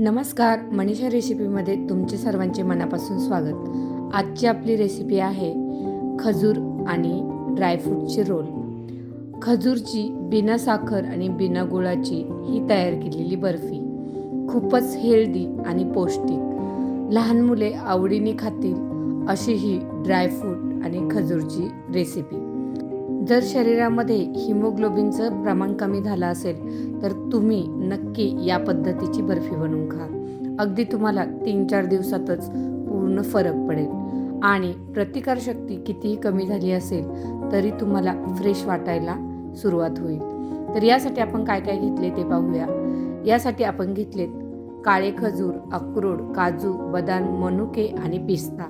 नमस्कार मनीषा रेसिपीमध्ये तुमचे सर्वांचे मनापासून स्वागत. आजची आपली रेसिपी आहे खजूर आणि ड्रायफ्रूटचे रोल. खजूरची बिना साखर आणि बिना गुळाची ही तयार केलेली बर्फी खूपच हेल्दी आणि पौष्टिक. लहान मुले आवडीने खातील अशी ही ड्रायफ्रूट आणि खजूरची रेसिपी. जर शरीरामध्ये हिमोग्लोबिनचं प्रमाण कमी झालं असेल तर तुम्ही नक्की या पद्धतीची बर्फी बनवून खा. अगदी तुम्हाला तीन चार दिवसातच पूर्ण फरक पडेल. आणि प्रतिकारशक्ती कितीही कमी झाली असेल तरी तुम्हाला फ्रेश वाटायला सुरुवात होईल. तर यासाठी आपण काय काय घेतले ते पाहूया. यासाठी आपण घेतलेत काळे खजूर अक्रोड काजू बदाम मनुके आणि पिस्ता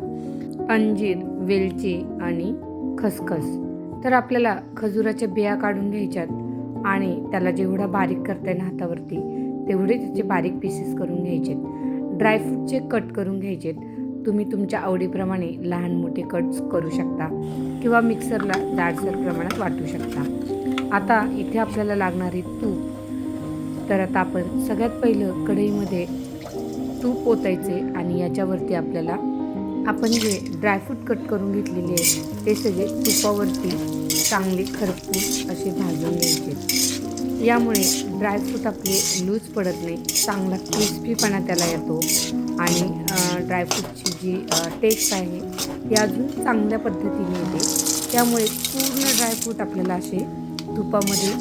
अंजीर वेलची आणि खसखस. तर आपल्याला खजुराच्या बिया काढून घ्यायच्यात. आणि त्याला जेवढा बारीक करता येईल हातावरती तेवढे त्याचे बारीक पीसेस करून घ्यायचे ड्रायफ्रूटचे कट करून घ्यायचेत. तुम्ही तुमच्या आवडीप्रमाणे लहान मोठे कट्स करू शकता किंवा मिक्सरला जाडसर प्रमाणात वाटू शकता. आता इथे आपल्याला लागणारी तूप. तर आता आपण सगळ्यात पहिलं कढईमध्ये तूप ओतायचे आणि याच्यावरती आपल्याला आपण जे ड्रायफ्रूट कट करून घेतलेले आहे ते सगळे तुपावरती चांगले खरपूस असे भाजून घ्यायचे. यामुळे ड्रायफ्रूट आपले लूज पडत नाही चांगला क्रिस्पीपणा त्याला येतो आणि ड्रायफ्रूटची जी टेस्ट आहे ती अजून चांगल्या पद्धतीने येते. त्यामुळे पूर्ण ड्रायफ्रूट आपल्याला असे तुपामध्ये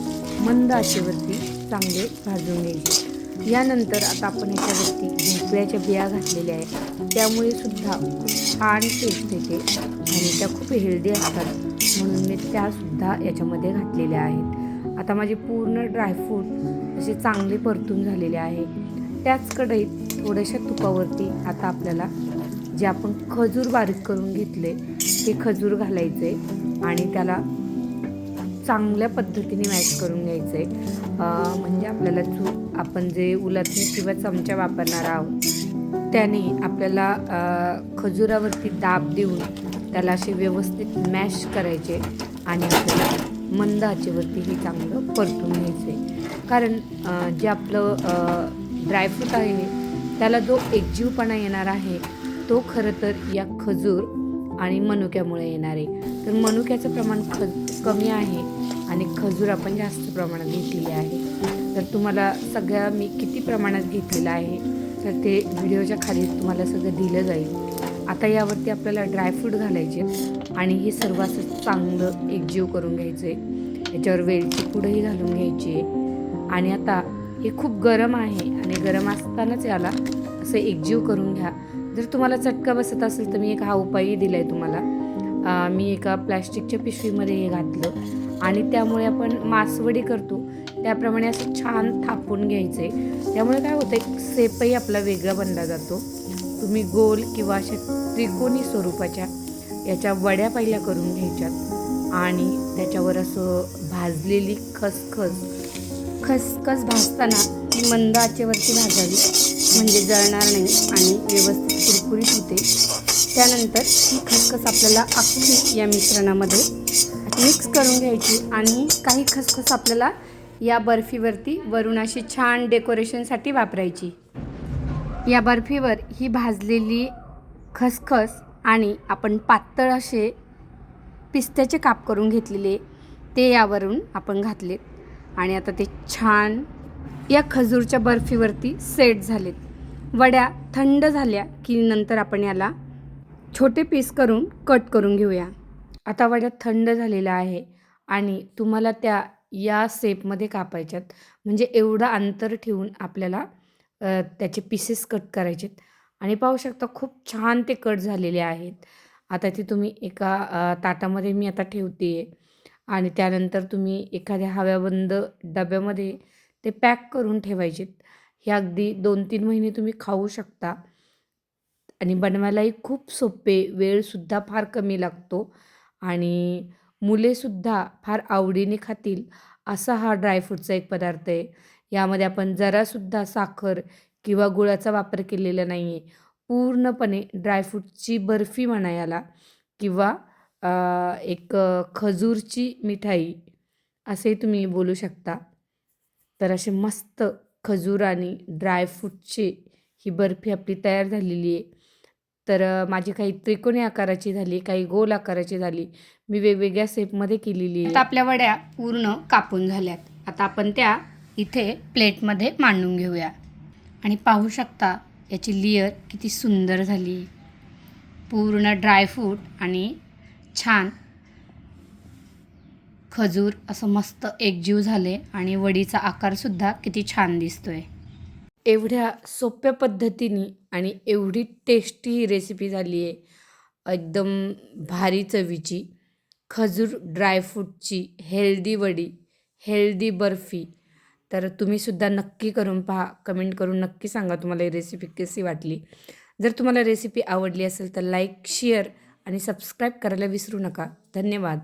मंद आशेवरती चांगले भाजून घ्यायचे. यानंतर आता आपण याच्यावरती भोपळ्याच्या बिया घातलेल्या आहेत. त्यामुळे सुद्धा छान टेस्ट येते आणि त्या खूप हेल्दी असतात. म्हणून मी त्यासुद्धा याच्यामध्ये घातलेल्या आहेत. आता माझे पूर्ण ड्रायफ्रूट असे चांगले परतून झालेले आहे. त्याच कढईत थोड्याशा तुपावरती आता आपल्याला जे आपण खजूर बारीक करून घेतले ते खजूर घालायचे आणि त्याला चांगल्या पद्धतीने मॅश करून घ्यायचं. आहे म्हणजे आपल्याला चूक आपण जे उलटणी किंवा चमचा वापरणार आहोत त्याने आपल्याला खजुरावरती दाब देऊन त्याला असे व्यवस्थित मॅश करायचे आणि आपल्याला मंद आचेवरती हे चांगलं परतून घ्यायचे. कारण जे आपलं ड्रायफ्रूट आहे त्याला जो एकजीवपणा येणार आहे तो खरं तर या खजूर आणि मनुक्यामुळे येणार आहे. तर मनुक्याचं प्रमाण ख कमी आहे आणि खजूर आपण जास्त प्रमाणात घेतलेली आहे. तर तुम्हाला सगळ्या मी किती प्रमाणात घेतलेलं आहे तर ते व्हिडिओच्या खाली तुम्हाला सगळं दिलं जाईल. आता यावरती आपल्याला ड्रायफ्रूट घालायचे आणि हे सर्व असं चांगलं एकजीव करून घ्यायचं आहे याच्यावर वेलची पुढंही घालून घ्यायची. आहे आणि आता हे खूप गरम आहे आणि गरम असतानाच याला असं एकजीव करून घ्या. जर तुम्हाला चटका बसत असेल तर मी एक हा उपायही दिला आहे तुम्हाला मी एका प्लॅस्टिकच्या पिशवीमध्ये हे घातलं. आणि त्यामुळे आपण मासवडी करतो. त्याप्रमाणे असं छान थापून घ्यायचं. आहे त्यामुळे काय होतं एक सेपही आपला वेगळा बनला जातो. तुम्ही गोल किंवा अशा त्रिकोणी स्वरूपाच्या याच्या वड्या पहिल्या करून घ्यायच्यात. आणि त्याच्यावर असं भाजलेली खसखस. खसखस भाजताना ती मंद आचेवरती भाजावी. म्हणजे जळणार नाही आणि व्यवस्थित कुरकुरीत होते. त्यानंतर ही खसखस आपल्याला अख्खी या मिश्रणामध्ये मिक्स करून घ्यायची आणि काही खसखस आपल्याला या बर्फीवरती वरून अशी छान डेकोरेशनसाठी वापरायची. या बर्फीवर ही भाजलेली खसखस आणि आपण पातळ असे पिस्त्याचे काप करून घेतलेले ते यावरून आपण घातलेत. आणि आता ते छान या खजूरच्या बर्फीवरती सेट झालेत. वड्या थंड झाल्या की नंतर आपण याला छोटे पीस करून कट करून घेऊया. आता वड्या थंड झालेल्या आहे आणि तुम्हाला त्या या सेपमध्ये कापायच्यात. म्हणजे एवढं अंतर ठेवून आपल्याला त्याचे पीसेस कट करायचेत. आणि पाहू शकता खूप छान ते कट झालेले आहेत. आता ते तुम्ही एका ताटामध्ये मी आता ठेवते. आहे आणि त्यानंतर तुम्ही एखाद्या हव्याबंद डब्यामध्ये ते पॅक करून ठेवायचेत. हे अगदी दोन तीन महिने तुम्ही खाऊ शकता. आणि बनवायलाही खूप सोपे वेळसुद्धा फार कमी लागतो. आणि मुलेसुद्धा फार आवडीने खातील असा हा ड्रायफ्रूटचा एक पदार्थ आहे. यामध्ये आपण जरासुद्धा साखर किंवा गुळाचा वापर केलेला नाही आहे पूर्णपणे ड्रायफ्रूटची बर्फी म्हणा याला किंवा एक खजूरची मिठाई असे तुम्ही बोलू शकता. तर असे मस्त खजूर आणि ड्रायफ्रूटचे ही बर्फी आपली तयार झालेली आहे. तर माझी काही त्रिकोणी आकाराची झाली काही गोल आकाराची झाली. मी वेगवेगळ्या शेपमध्ये केलेली आता आपल्या वड्या पूर्ण कापून झाल्यात. आता आपण त्या इथे प्लेटमध्ये मांडून घेऊया. आणि पाहू शकता याची लेअर किती सुंदर झाली. पूर्ण ड्रायफ्रूट आणि छान खजूर असं मस्त एकजीव झाले आणि वडीचा आकारसुद्धा किती छान दिसतोय. एवढ्या सोप्या पद्धतीने आणि एवढी टेस्टी ही रेसिपी झाली आहे. एकदम भारी चवीची. खजूर ड्रायफ्रूटची हेल्दी वडी हेल्दी बर्फी. तर तुम्हीसुद्धा नक्की करून पहा. कमेंट करून नक्की सांगा तुम्हाला ही रेसिपी कशी वाटली. जर तुम्हाला रेसिपी आवडली असेल तर लाईक शेअर आणि सबस्क्राईब करायला विसरू नका. धन्यवाद.